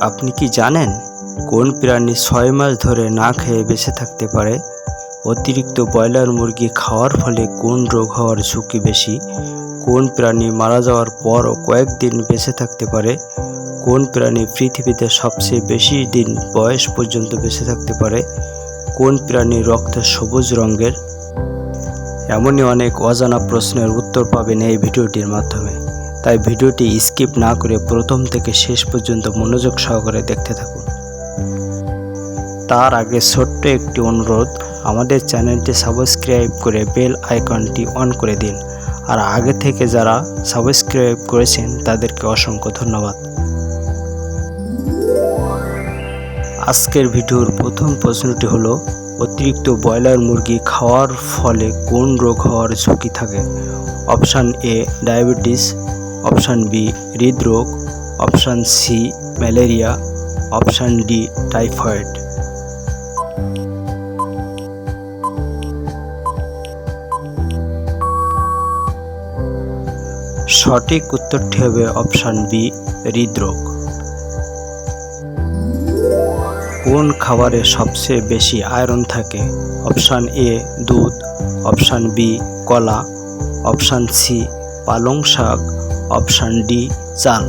আপনি কি জানেন কোন প্রাণী ছয় মাস ধরে না খেয়ে বেঁচে থাকতে পারে? অতিরিক্ত ব্রয়লার মুরগি খাওয়ার ফলে কোন রোগ হওয়ার ঝুঁকি বেশি? কোন প্রাণী মারা যাওয়ার পরও কয়েকদিন বেঁচে থাকতে পারে? কোন প্রাণী পৃথিবীতে সবচেয়ে বেশি দিন বয়স পর্যন্ত বেঁচে থাকতে পারে? কোন প্রাণী রক্ত সবুজ রঙের? এমনই অনেক অজানা প্রশ্নের উত্তর পাবেন এই ভিডিওটির মাধ্যমে। তাই ভিডিওটি স্কিপ না করে প্রথম থেকে শেষ পর্যন্ত মনোযোগ সহকারে দেখতে থাকুন। তার আগে ছোট্ট একটি অনুরোধ, আমাদের চ্যানেলটি সাবস্ক্রাইব করে বেল আইকনটি অন করে দিন। আর আগে থেকে যারা সাবস্ক্রাইব করেছেন, তাদেরকে অসংখ্য ধন্যবাদ। আজকের ভিডিওর প্রথম প্রশ্নটি হলো, অতিরিক্ত ব্রয়লার মুরগি খাওয়ার ফলে কোন রোগ হওয়ার ঝুঁকি থাকে? Option A, diabetes option B হৃদরোগ, option C malaria, option D typhoid. সঠিক উত্তরটি হবে অপশান বি হৃদরোগ। কোন খাবারে সবচেয়ে বেশি আয়রন থাকে? অপশান এ দুধ, অপশান বি কলা, অপশান সি পালং শাক অপশান ডি, চাল।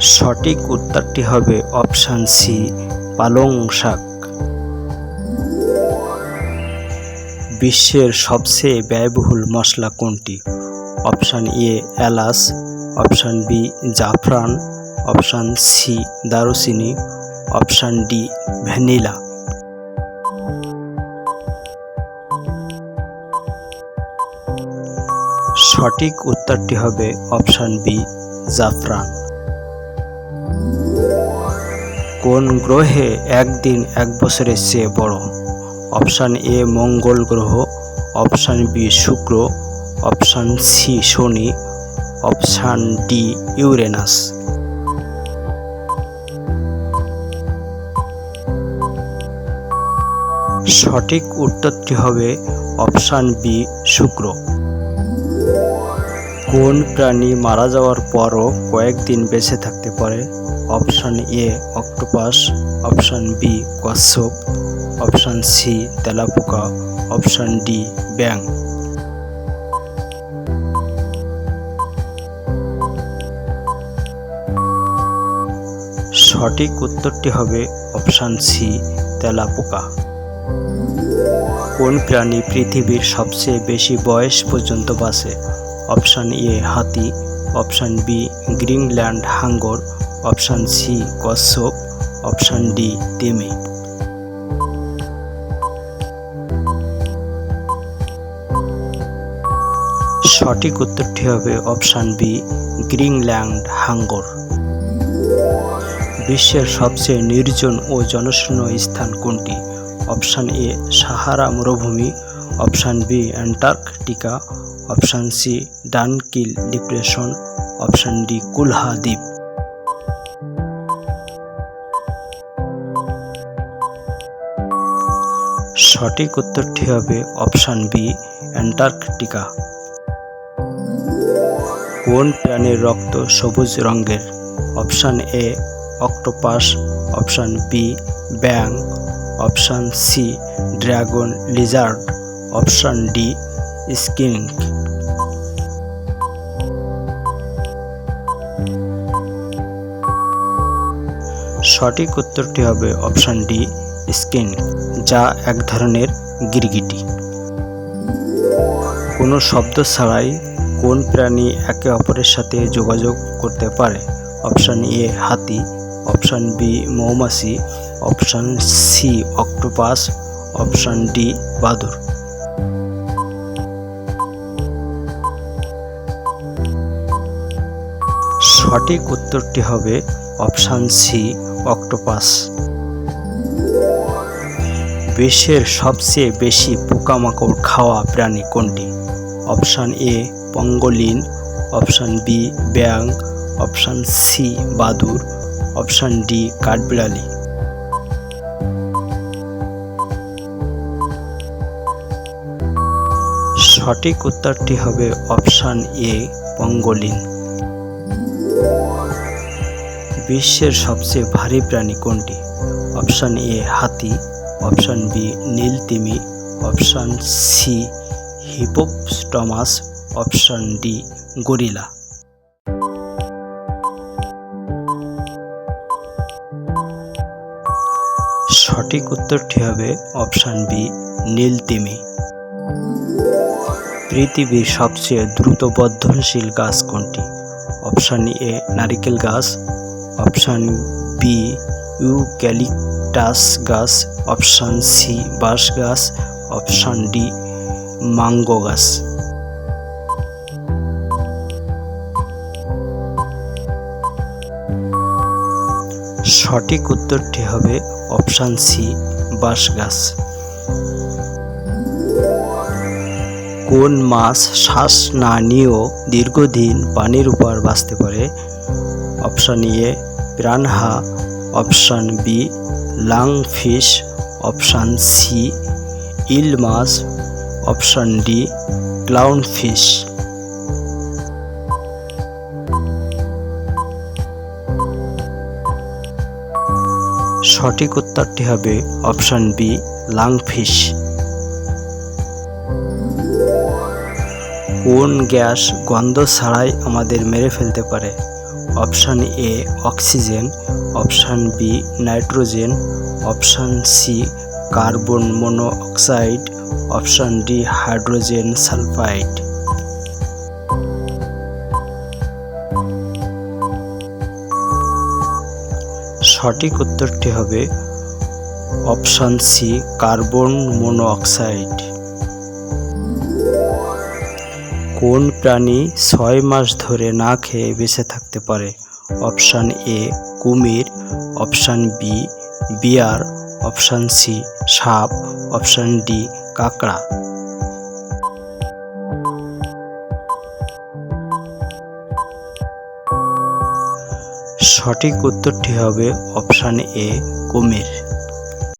সঠিক উত্তরটি হবে অপশান সি, পালং শাক। বিশ্বের সবচেয়ে ব্যয়বহুল মশলা কোনটি? অপশান এ, এলাচ। অপশান বি, জাফরান। অপশান সি, দারুচিনি। Option D, vanilla. সঠিক উত্তরটি হবে অপশান বি, জাফরান। কোন গ্রহে একদিন এক বছরের চেয়ে বড়? অপশান এ, মঙ্গল গ্রহ। অপশান বি, শুক্র। অপশান সি, শনি। Option D, Uranus. সঠিক উত্তরটি হবে অপশান বি, শুক্র। কোন প্রাণী মারা যাওয়ার পরও কয়েকদিন বেঁচে থাকতে পারে? Option A, octopus. Option B, কচ্ছপ। অপশান সি, তেলাপোকা। অপশান ডি ব্যাং সঠিক উত্তরটি হবে অপশান সি, তেলাপোকা। কোন প্রাণী পৃথিবীর সবচেয়ে বেশি বয়স পর্যন্ত বাঁচে? অপশান এ হাতি, অপশান বি গ্রিনল্যান্ড হাঙ্গর, অপশান সি কচ্ছপ, অপশান ডি তেমে। সঠিক উত্তরটি হবে অপশান বি গ্রিনল্যান্ড হাঙ্গর। বিশ্বের সবচেয়ে নির্জন ও জনশূন্য স্থান কোনটি? অপশান এ সাহারা মরুভূমি, option B Antarctica option C Danakil depression, option D, কুলহা দ্বীপ। সঠিক উত্তরটি হবে অপশান বি, অ্যান্টার্কটিকা। কোন প্রাণীর রক্ত সবুজ রঙের? Option A, octopus, option B bang option C, dragon lizard, option D skink সঠিক উত্তরটি হবে অপশান ডি, স্কিন, যা এক ধরনের গিরগিটি। কোনো শব্দ ছাড়াই কোন প্রাণী একে অপরের সাথে যোগাযোগ করতে পারে? অপশান এ, হাতি। অপশান বি, মৌমাছি। Option C, octopus. Option D, বাদুর। সঠিক উত্তরটি হবে অপশান সি, অক্টোপাস। বিশ্বের সবচেয়ে বেশি পোকামাকড় খাওয়া প্রাণী কোনটি? Option A, pangolin. Option B bang option C, বাদুর। অপশান ডি, কাঠবিড়ালি। সঠিক উত্তরটি হবে অপশান এ, পঙ্গলিন। বিশ্বের সবচেয়ে ভারী প্রাণী কোনটি? অপশান এ হাতি। Option B নীলতিমি। Option C hippopotamus option D gorilla. সঠিক উত্তরটি হবে অপশান বি নীলতিমি। পৃথিবীর সবচেয়ে দ্রুত বর্ধনশীল গাছ কোনটি? অপশান এ নারিকেল গাছ। অপশান বি ইউক্যালিপটাস গাছ, অপশান সি বাঁশ গাছ, অপশান ডি মাঙ্গো গাছ। সঠিক উত্তরটি হবে অপশান সি বাঁশ গাছ। কোন মাছ শ্বাস না নিয়েও দীর্ঘদিন পানির উপর বাঁচতে পারে? Option A, প্রাণহা। Option B lung fish option C, eel much. Option D clown fish সঠিক উত্তরটি হবে অপশান বি লাং ফিশ কোন গ্যাস গন্ধ ছাড়াই আমাদের মেরে ফেলতে পারে? Option A, oxygen. Option B, nitrogen. Option C, carbon monoxide option D, hydrogen sulphide. সঠিক উত্তরটি হবে অপশান সি, কার্বন মনোঅক্সাইড কোন প্রাণী ছয় মাস ধরে না খেয়ে বেঁচে থাকতে পারে? অপশান এ, কুমির। Option B, bear. Option C, সাপ। অপশান ডি, কাঁকড়া। সঠিক উত্তরটি হবে অপশান এ, কুমির।